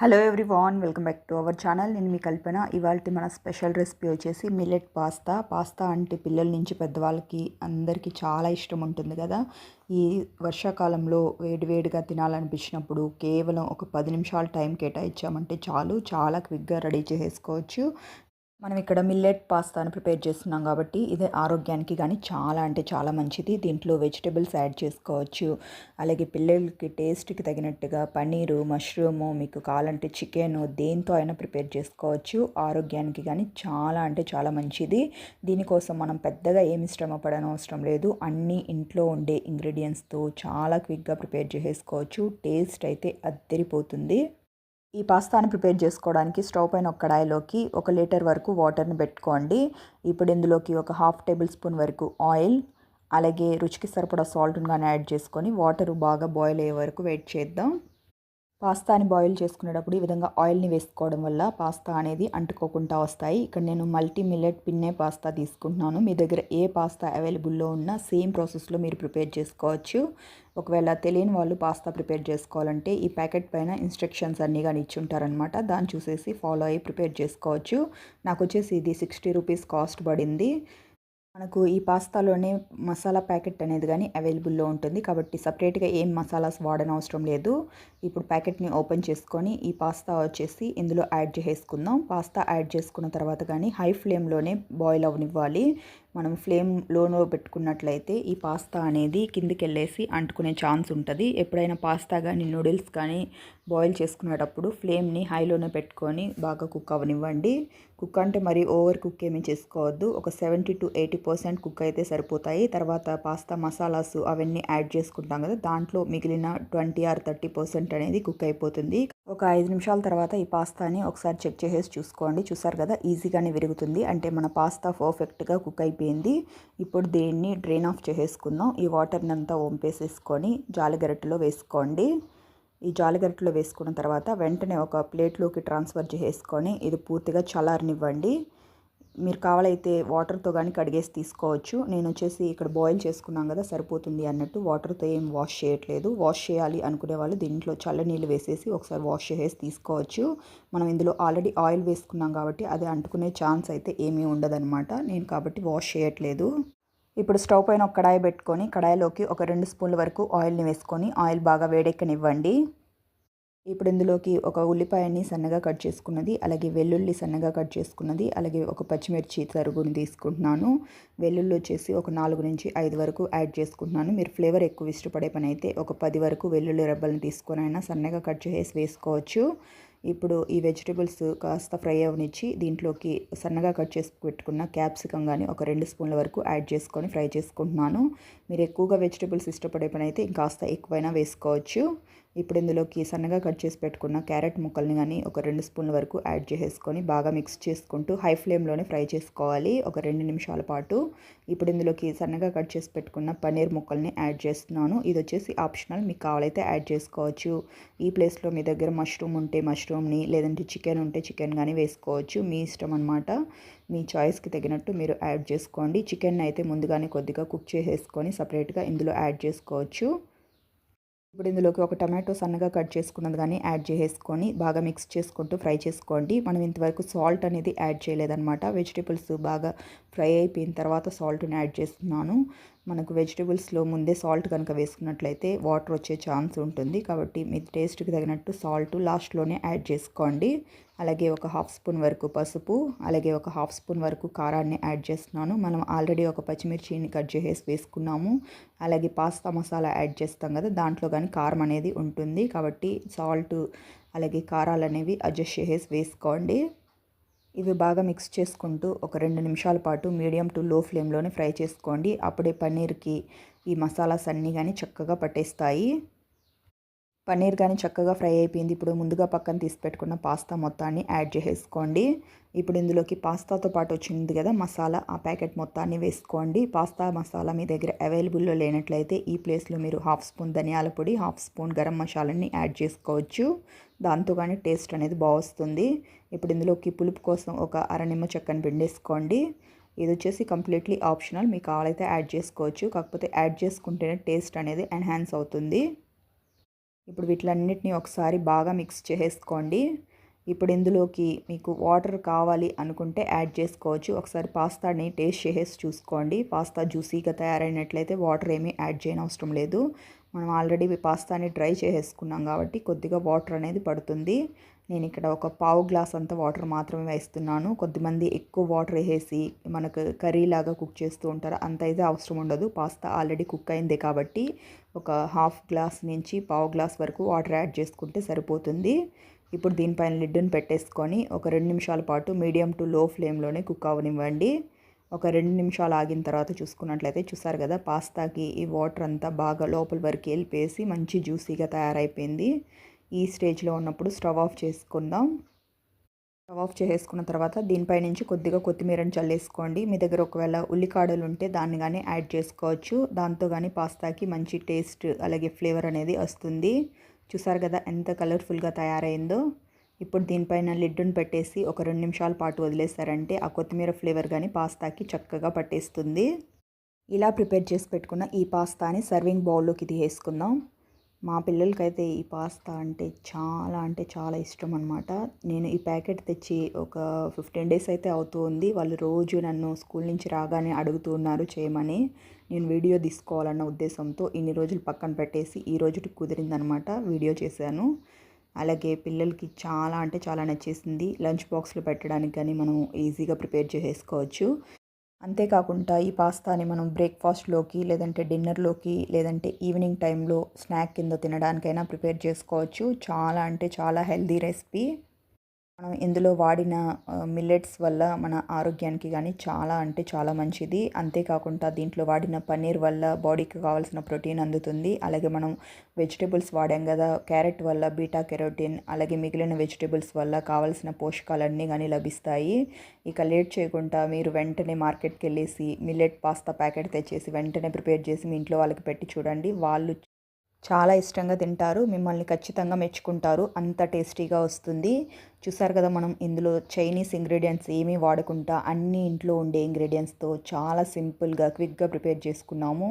Hello everyone welcome back to our channel నేను మీ కల్పన. ఇవాళ మన స్పెషల్ రెసిపీ వచ్చేసి మిల్లెట్ పాస్తా పాస్తా అంటే పిల్లల నుంచి పెద్దవాళ్ళకి అందరికీ చాలా ఇష్టం ఉంటుంది కదా. ఈ వర్షాకాలంలో వేడివేడిగా తినాలనిపించినప్పుడు కేవలం ఒక పది నిమిషాలు టైం కేటాయించామంటే చాలు. చాలా క్విక్గా రెడీ చేసేసుకోవచ్చు. మనం ఇక్కడ మిల్లెట్ పాస్తాను ప్రిపేర్ చేస్తున్నాం కాబట్టి ఇది ఆరోగ్యానికి కానీ చాలా అంటే చాలా మంచిది. దీంట్లో వెజిటబుల్స్ యాడ్ చేసుకోవచ్చు. అలాగే పిల్లలకి టేస్ట్కి తగినట్టుగా పన్నీరు మష్రూము మీకు కావాలంటే చికెన్ దేంతో అయినా ప్రిపేర్ చేసుకోవచ్చు. ఆరోగ్యానికి కానీ చాలా అంటే చాలా మంచిది. దీనికోసం మనం పెద్దగా ఏమి శ్రమ పడనవసరం లేదు. అన్నీ ఇంట్లో ఉండే ఇంగ్రీడియంట్స్తో చాలా క్విక్గా ప్రిపేర్ చేసుకోవచ్చు టేస్ట్ అయితే అద్దరిపోతుంది. ఈ పాస్తాను ప్రిపేర్ చేసుకోవడానికి స్టవ్ పైన ఒక కడాయిలోకి ఒక లీటర్ వరకు వాటర్ని పెట్టుకోండి. ఇప్పుడు ఇందులోకి ఒక హాఫ్ టేబుల్ స్పూన్ వరకు ఆయిల్ అలాగే రుచికి సరిపడా సాల్ట్ని కానీ యాడ్ చేసుకొని వాటర్ బాగా బాయిల్ అయ్యే వరకు వెయిట్ చేద్దాం. పాస్తాని బాయిల్ చేసుకునేటప్పుడు ఈ విధంగా ఆయిల్ని వేసుకోవడం వల్ల పాస్తా అనేది అంటుకోకుండా వస్తాయి. ఇక్కడ నేను మల్టీ మిల్లెట్ పిన్నే పాస్తా తీసుకుంటున్నాను. మీ దగ్గర ఏ పాస్తా అవైలబుల్లో ఉన్నా సేమ్ ప్రాసెస్లో మీరు ప్రిపేర్ చేసుకోవచ్చు. ఒకవేళ తెలియని వాళ్ళు పాస్తా ప్రిపేర్ చేసుకోవాలంటే ఈ ప్యాకెట్ పైన ఇన్స్ట్రక్షన్స్ అన్నీ కానీ ఇచ్చుంటారనమాట దాన్ని చూసేసి ఫాలో అయ్యి ప్రిపేర్ చేసుకోవచ్చు. నాకు వచ్చేసి ఇది సిక్స్టీ రూపీస్ కాస్ట్ పడింది. మనకు ఈ పాస్తాలోనే మసాలా ప్యాకెట్ అనేది కానీ అవైలబుల్లో ఉంటుంది. కాబట్టి సపరేట్గా ఏం మసాలాస్ వాడనవసరం అవసరం లేదు. ఇప్పుడు ప్యాకెట్ని ఓపెన్ చేసుకొని ఈ పాస్తా వచ్చేసి ఇందులో యాడ్ చేసుకుందాం పాస్తా యాడ్ చేసుకున్న తర్వాత కానీ హై ఫ్లేమ్లోనే బాయిల్ అవనివ్వాలి. మనం ఫ్లేమ్ లోనో పెట్టుకున్నట్లయితే ఈ పాస్తా అనేది కిందికి వెళ్ళేసి అంటుకునే ఛాన్స్ ఉంటుంది. ఎప్పుడైనా పాస్తా కానీ నూడిల్స్ కానీ బాయిల్ చేసుకునేటప్పుడు ఫ్లేమ్ని హైలోనే పెట్టుకొని బాగా కుక్ అవనివ్వండి. కుక్ అంటే మరి ఓవర్ కుక్ ఏమీ చేసుకోవద్దు. ఒక seventy to eighty percent cook అయితే సరిపోతాయి. తర్వాత పాస్తా మసాలాస్ అవన్నీ యాడ్ చేసుకుంటాం కదా దాంట్లో మిగిలిన ట్వంటీ ఆర్ థర్టీ పర్సెంట్ అనేది కుక్ అయిపోతుంది. ఒక ఐదు నిమిషాల తర్వాత ఈ పాస్తాని ఒకసారి చెక్ చేసేసి చూసుకోండి. చూసారు కదా ఈజీగానే విరుగుతుంది. అంటే మన పాస్తా పర్ఫెక్ట్గా కుక్ అయిపోయింది. ఇప్పుడు దీన్ని డ్రైన్ ఆఫ్ చేసేసుకుందాం. ఈ వాటర్ని అంతా వంపేసేసుకొని జాలిగరిటెలో వేసుకోండి. ఈ జాలిగరిటెలో వేసుకున్న తర్వాత వెంటనే ఒక ప్లేట్లోకి ట్రాన్స్ఫర్ చేసేసుకొని ఇది పూర్తిగా చల్లారనివ్వండి. మీరు కావాలైతే వాటర్తో కానీ కడిగేసి తీసుకోవచ్చు. నేను వచ్చేసి ఇక్కడ బాయిల్ చేసుకున్నాం కదా సరిపోతుంది అన్నట్టు వాటర్తో ఏం వాష్ చేయట్లేదు. వాష్ చేయాలి అనుకునే వాళ్ళు దీంట్లో చల్ల నీళ్ళు వేసేసి ఒకసారి వాష్ చేసేసి తీసుకోవచ్చు. మనం ఇందులో ఆల్రెడీ ఆయిల్ వేసుకున్నాం కాబట్టి అది అంటుకునే ఛాన్స్ అయితే ఏమీ ఉండదన్నమాట. నేను కాబట్టి వాష్ చేయట్లేదు. ఇప్పుడు స్టవ్ పైన ఒక కడాయి పెట్టుకొని కడాయిలోకి ఒక రెండు స్పూన్ల వరకు ఆయిల్ని వేసుకొని ఆయిల్ బాగా వేడెక్కనివ్వండి. ఇప్పుడు ఇందులోకి ఒక ఉల్లిపాయని సన్నగా కట్ చేసుకున్నది అలాగే వెల్లుల్లి సన్నగా కట్ చేసుకున్నది అలాగే ఒక పచ్చిమిర్చి తరుగుని తీసుకుంటున్నాను. వెల్లుల్లి వచ్చేసి ఒక నాలుగు నుంచి ఐదు వరకు యాడ్ చేసుకుంటున్నాను. మీరు ఫ్లేవర్ ఎక్కువ ఇష్టపడే పని అయితే ఒక పది వరకు వెల్లుల్లి రెబ్బల్ని తీసుకొని అయినా సన్నగా కట్ చేసి వేసుకోవచ్చు. ఇప్పుడు ఈ వెజిటేబుల్స్ కాస్త ఫ్రై అవనిచ్చి దీంట్లోకి సన్నగా కట్ చేసి పెట్టుకున్న క్యాప్సికం కానీ ఒక రెండు స్పూన్ల వరకు యాడ్ చేసుకొని ఫ్రై చేసుకుంటున్నాను. మీరు ఎక్కువగా వెజిటేబుల్స్ ఇష్టపడే పని అయితే ఇంకాస్త ఎక్కువైనా వేసుకోవచ్చు. ఇప్పుడు ఇందులోకి సన్నగా కట్ చేసి పెట్టుకున్న క్యారెట్ ముక్కల్ని కానీ ఒక రెండు స్పూన్ల వరకు యాడ్ చేసేసుకొని బాగా మిక్స్ చేసుకుంటూ హై ఫ్లేమ్లోనే ఫ్రై చేసుకోవాలి. ఒక రెండు నిమిషాల పాటు ఇప్పుడు ఇందులోకి సన్నగా కట్ చేసి పెట్టుకున్న పన్నీర్ ముక్కల్ని యాడ్ చేస్తున్నాను. ఇది వచ్చేసి ఆప్షనల్. మీకు కావాలైతే యాడ్ చేసుకోవచ్చు. ఈ ప్లేస్లో మీ దగ్గర మష్రూమ్ ఉంటే మష్రూమ్ని లేదంటే చికెన్ ఉంటే చికెన్ కానీ వేసుకోవచ్చు. మీ ఇష్టం అనమాట మీ చాయిస్కి తగినట్టు మీరు యాడ్ చేసుకోండి. చికెన్ అయితే ముందుగానే కొద్దిగా కుక్ చేసేసుకొని సపరేట్గా ఇందులో యాడ్ చేసుకోవచ్చు. ఇప్పుడు ఇందులోకి ఒక టమాటో సన్నగా కట్ చేసుకున్నది కానీ యాడ్ చేసేసుకొని బాగా మిక్స్ చేసుకుంటూ ఫ్రై చేసుకోండి. మనం ఇంతవరకు సాల్ట్ అనేది యాడ్ చేయలేదన్నమాట. వెజిటేబుల్స్ బాగా ఫ్రై అయిపోయిన తర్వాత సాల్ట్ని యాడ్ చేస్తున్నాను. మనకు వెజిటేబుల్స్లో ముందే సాల్ట్ కనుక వేసుకున్నట్లయితే వాటర్ వచ్చే ఛాన్స్ ఉంటుంది. కాబట్టి మీ టేస్ట్కి తగినట్టు సాల్ట్ లాస్ట్లోనే యాడ్ చేసుకోండి. అలాగే ఒక హాఫ్ స్పూన్ వరకు పసుపు అలాగే ఒక హాఫ్ స్పూన్ వరకు కారాన్ని యాడ్ చేస్తున్నాను. మనం ఆల్రెడీ ఒక పచ్చిమిర్చిని కట్ చేసేసి వేసుకున్నాము. అలాగే పాస్తా మసాలా యాడ్ చేస్తాం కదా దాంట్లో కానీ కారం అనేది ఉంటుంది. కాబట్టి సాల్ట్ అలాగే కారాలు అనేవి అడ్జస్ట్ చేసేసి వేసుకోండి. ఇవి బాగా మిక్స్ చేసుకుంటూ ఒక రెండు నిమిషాల పాటు మీడియం టు లో ఫ్లేమ్లోనే ఫ్రై చేసుకోండి. అప్పుడే పన్నీర్కి ఈ మసాలాస్ అన్నీ కానీ చక్కగా పట్టేస్తాయి. పన్నీర్ కానీ చక్కగా ఫ్రై అయిపోయింది. ఇప్పుడు ముందుగా పక్కన తీసి పెట్టుకున్న పాస్తా మొత్తాన్ని యాడ్ చేసేసుకోండి. ఇప్పుడు ఇందులోకి పాస్తాతో పాటు వచ్చింది కదా మసాలా. ఆ ప్యాకెట్ మొత్తాన్ని వేసుకోండి. పాస్తా మసాలా మీ దగ్గర అవైలబుల్లో లేనట్లయితే ఈ ప్లేస్లో మీరు హాఫ్ స్పూన్ ధనియాల పొడి హాఫ్ స్పూన్ గరం మసాలాని యాడ్ చేసుకోవచ్చు. దాంతో కానీ టేస్ట్ అనేది బాగుస్తుంది. ఇప్పుడు ఇందులోకి పులుపు కోసం ఒక అర నిమ్మ చెక్కని పిండేసుకోండి. ఇది వచ్చేసి కంప్లీట్లీ ఆప్షనల్. మీకు కావాలైతే యాడ్ చేసుకోవచ్చు. కాకపోతే యాడ్ చేసుకుంటేనే టేస్ట్ అనేది ఎన్హాన్స్ అవుతుంది. ఇప్పుడు వీటిలన్నిటిని ఒకసారి బాగా మిక్స్ చేసేసుకోండి. ఇప్పుడు ఇందులోకి మీకు వాటర్ కావాలి అనుకుంటే యాడ్ చేసుకోవచ్చు. ఒకసారి పాస్తాని టేస్ట్ చేసేసి చూసుకోండి. పాస్తా జ్యూసీగా తయారైనట్లయితే వాటర్ ఏమీ యాడ్ చేయనవసరం లేదు. మనం ఆల్రెడీ పాస్తాని డ్రై చేసేసుకున్నాం కాబట్టి కొద్దిగా వాటర్ అనేది పడుతుంది. నేను ఇక్కడ ఒక పావు గ్లాస్ అంత వాటర్ మాత్రమే వేస్తున్నాను. కొద్దిమంది ఎక్కువ వాటర్ వేసేసి మనకు కర్రీ లాగా కుక్ చేస్తూ ఉంటారు. అంత అయితే అవసరం ఉండదు. పాస్తా ఆల్రెడీ కుక్ అయింది కాబట్టి ఒక హాఫ్ గ్లాస్ నుంచి పావు గ్లాస్ వరకు వాటర్ యాడ్ చేసుకుంటే సరిపోతుంది. ఇప్పుడు దీనిపైన లిడ్డును పెట్టేసుకొని ఒక రెండు నిమిషాల పాటు మీడియం టు లో ఫ్లేమ్లోనే కుక్ అవ్వనివ్వండి ఒక రెండు నిమిషాలు ఆగిన తర్వాత చూసుకున్నట్లయితే చూసారు కదా పాస్తాకి ఈ వాటర్ అంతా బాగా లోపల వరకు వెళ్ళిపేసి మంచి జ్యూసీగా తయారైపోయింది. ఈ స్టేజ్లో ఉన్నప్పుడు స్టవ్ ఆఫ్ చేసుకుందాం. స్టవ్ ఆఫ్ చేసుకున్న తర్వాత దీనిపై నుంచి కొద్దిగా కొత్తిమీరని చల్లేసుకోండి. మీ దగ్గర ఒకవేళ ఉల్లికాడలు ఉంటే దాన్ని కానీ యాడ్ చేసుకోవచ్చు. దాంతో కానీ పాస్తాకి మంచి టేస్ట్ అలాగే ఫ్లేవర్ అనేది వస్తుంది. చూసారు కదా ఎంత కలర్ఫుల్గా తయారైందో. ఇప్పుడు దీనిపైన లిడ్డును పెట్టేసి ఒక రెండు నిమిషాల పాటు వదిలేసారంటే ఆ కొత్తిమీర ఫ్లేవర్ కానీ పాస్తాకి చక్కగా పట్టేస్తుంది. ఇలా ప్రిపేర్ చేసి పెట్టుకున్న ఈ పాస్తాని సర్వింగ్ బౌల్లోకి తీసేసుకుందాం. మా పిల్లలకైతే ఈ పాస్తా అంటే చాలా అంటే చాలా ఇష్టం అనమాట నేను ఈ ప్యాకెట్ తెచ్చి ఒక ఫిఫ్టీన్ డేస్ అయితే అవుతూ ఉంది. వాళ్ళు రోజు నన్ను స్కూల్ నుంచి రాగానే అడుగుతూ ఉన్నారు చేయమని. నేను వీడియో తీసుకోవాలన్న ఉద్దేశంతో ఇన్ని రోజులు పక్కన పెట్టేసి ఈ రోజుకి కుదిరిందనమాట వీడియో చేశాను. అలాగే పిల్లలకి చాలా అంటే చాలా నచ్చేసింది. లంచ్ బాక్స్లో పెట్టడానికి కానీ మనం ఈజీగా ప్రిపేర్ చేసేసుకోవచ్చు. అంతేకాకుండా ఈ పాస్తాని మనం బ్రేక్ఫాస్ట్లోకి లేదంటే డిన్నర్లోకి లేదంటే ఈవినింగ్ టైంలో స్నాక్ కింద తినడానికైనా ప్రిపేర్ చేసుకోవచ్చు. చాలా అంటే చాలా హెల్దీ రెసిపీ. మనం ఇందులో వాడిన మిల్లెట్స్ వల్ల మన ఆరోగ్యానికి కానీ చాలా అంటే చాలా మంచిది. అంతేకాకుండా దీంట్లో వాడిన పన్నీర్ వల్ల బాడీకి కావాల్సిన ప్రోటీన్ అందుతుంది. అలాగే మనం వెజిటేబుల్స్ వాడాం కదా క్యారెట్ వల్ల బీటా కెరోటిన్ అలాగే మిగిలిన వెజిటేబుల్స్ వల్ల కావాల్సిన పోషకాలన్నీ కానీ లభిస్తాయి. ఇక లేట్ చేయకుండా మీరు వెంటనే మార్కెట్కి వెళ్ళేసి మిల్లెట్ పాస్తా ప్యాకెట్ తెచ్చేసి వెంటనే ప్రిపేర్ చేసి మీ ఇంట్లో వాళ్ళకి పెట్టి చూడండి. వాళ్ళు చాలా ఇష్టంగా తింటారు మిమ్మల్ని ఖచ్చితంగా మెచ్చుకుంటారు. అంత టేస్టీగా వస్తుంది. చూసారు కదా మనం ఇందులో చైనీస్ ఇంగ్రీడియంట్స్ ఏమీ వాడకుండా అన్ని ఇంట్లో ఉండే ఇంగ్రీడియంట్స్తో చాలా సింపుల్గా క్విక్గా ప్రిపేర్ చేసుకున్నాము.